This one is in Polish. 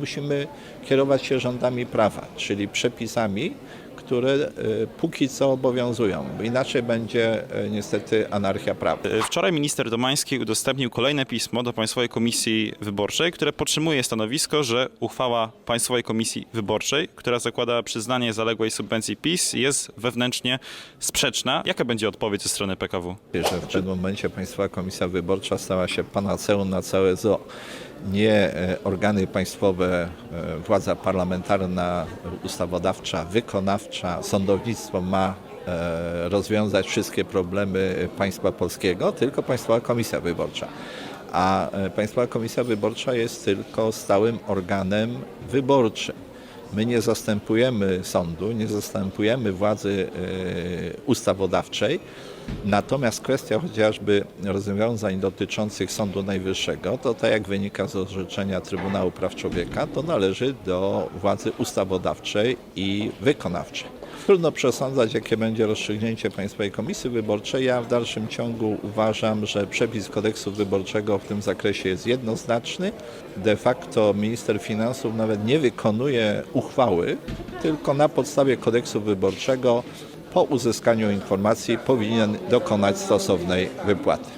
Musimy kierować się rządami prawa, czyli przepisami, które e, póki co obowiązują, bo inaczej będzie e, niestety anarchia prawna. Wczoraj minister Domański udostępnił kolejne pismo do Państwowej Komisji Wyborczej, które podtrzymuje stanowisko, że uchwała Państwowej Komisji Wyborczej, która zakłada przyznanie zaległej subwencji PiS, jest wewnętrznie sprzeczna. Jaka będzie odpowiedź ze strony PKW? że w tym momencie Państwowa Komisja Wyborcza stała się panaceum na całe zoo. Nie e, organy państwowe, e, władza parlamentarna, ustawodawcza, wykonawcza, sądownictwo ma e, rozwiązać wszystkie problemy państwa polskiego, tylko Państwowa Komisja Wyborcza. A Państwowa Komisja Wyborcza jest tylko stałym organem wyborczym. My nie zastępujemy sądu, nie zastępujemy władzy e, ustawodawczej, natomiast kwestia chociażby rozwiązań dotyczących Sądu Najwyższego, to tak jak wynika z orzeczenia Trybunału Praw Człowieka, to należy do władzy ustawodawczej i wykonawczej. Trudno przesądzać, jakie będzie rozstrzygnięcie Państwowej Komisji Wyborczej. Ja w dalszym ciągu uważam, że przepis kodeksu wyborczego w tym zakresie jest jednoznaczny. De facto minister finansów nawet nie wykonuje uchwały, tylko na podstawie kodeksu wyborczego po uzyskaniu informacji powinien dokonać stosownej wypłaty.